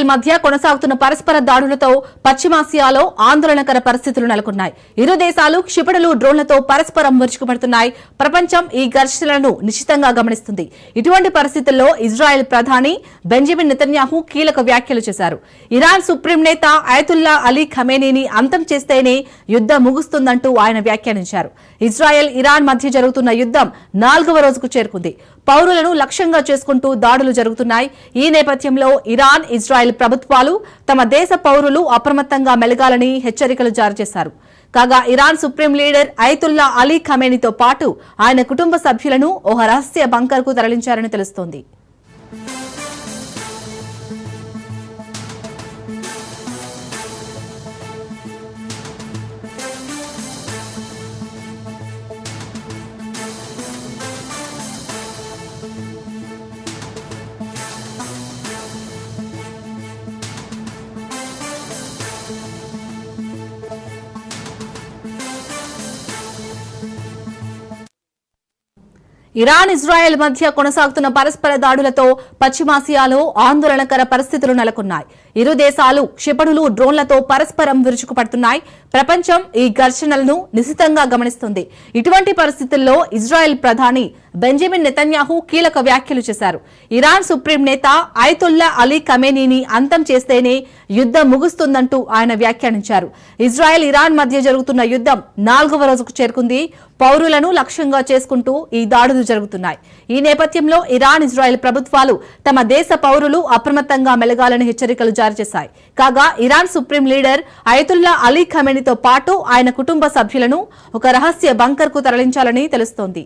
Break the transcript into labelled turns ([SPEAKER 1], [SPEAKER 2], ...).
[SPEAKER 1] Israel మధ్య కొనసాగుతున్న పరస్పర దాడులతో పశ్చిమాసియాలో ఆందోళనకర పరిస్థితులు నెలకొన్నాయి. ఇరు దేశాలు క్షిపణులు డ్రోన్లతో పరస్పరం విరుచుకుపడుతున్నాయి ప్రపంచం ఈ ఘర్షణలను నిశ్చితంగా గమనిస్తుంది. ఇటువంటి పరిస్థితుల్లో ఇజ్రాయెల్ ప్రధాని బెంజమిన్ నెతన్యాహు కీలక వ్యాఖ్యలు చేశారు. ఇరాన్ సుప్రీం నేత అయతుల్లా అలీ ఖమేనీని అంతం చేస్తేనే యుద్దం ముగుస్తుందంటూ ఆయన వ్యాఖ్యానించారు. ఇజ్రాయెల్ ఇరాన్ మధ్య జరుగుతున్న యుద్దం నాలుగవ రోజుకు చేరుకుంది. పౌరులను లక్ష్యంగా చేసుకుంటూ దాడులు జరుగుతున్నాయి. ఈ నేపథ్యంలో ఇరాన్ ఇజ్రాయెల్ ప్రభుత్వాలు తమ దేశ పౌరులు అప్రమత్తంగా మెలగాలని హెచ్చరికలు జారీ చేశారు. కాగా Iran supreme leader Ayatollah Ali ఖమేనీతో పాటు ఆయన కుటుంబ సభ్యులను ఓ రహస్య బంకర్కు తరలించారని తెలుస్తోంది. ఇరాన్ ఇజ్రాయెల్ మధ్య కొనసాగుతున్న పరస్పర దాడులతో పశ్చిమాసియాలో ఆందోళనకర పరిస్థితులు నెలకొన్నాయి. ఇరు దేశాలు క్షిపణులు డ్రోన్లతో పరస్పరం విరుచుకుపడుతున్నాయి. ప్రపంచం ఈ ఘర్షణలను నిశితంగా గమనిస్తుంది. ఇటువంటి పరిస్థితుల్లో ఇజ్రాయెల్ ప్రధాని బెంజమిన్ నెతన్యాహు కీలక వ్యాఖ్యలు చేశారు. ఇరాన్ సుప్రీం నేత అయతుల్లా అలీ కమేనీని అంతం చేస్తేనే యుద్ధం ముగుస్తుందంటూ ఆయన వ్యాఖ్యానించారు. ఇజ్రాయెల్ ఇరాన్ మధ్య జరుగుతున్న యుద్ధం నాలుగవ రోజుకు చేరుకుంది. పౌరులను లక్ష్యంగా చేసుకుంటూ ఈ దాడులు దాడులు జరుగుతున్నాయి. ఈ నేపథ్యంలో ఇరాన్ ఇజ్రాయెల్ ప్రభుత్వాలు తమ దేశ పౌరులు అప్రమత్తంగా మెలగాలని హెచ్చరికలు జారీ చేశాయి. కాగా Iran supreme leader Ayatollah Ali ఖమేనీతో పాటు ఆయన కుటుంబ సభ్యులను ఒక రహస్య బంకర్కు తరలించాలని తెలుస్తోంది.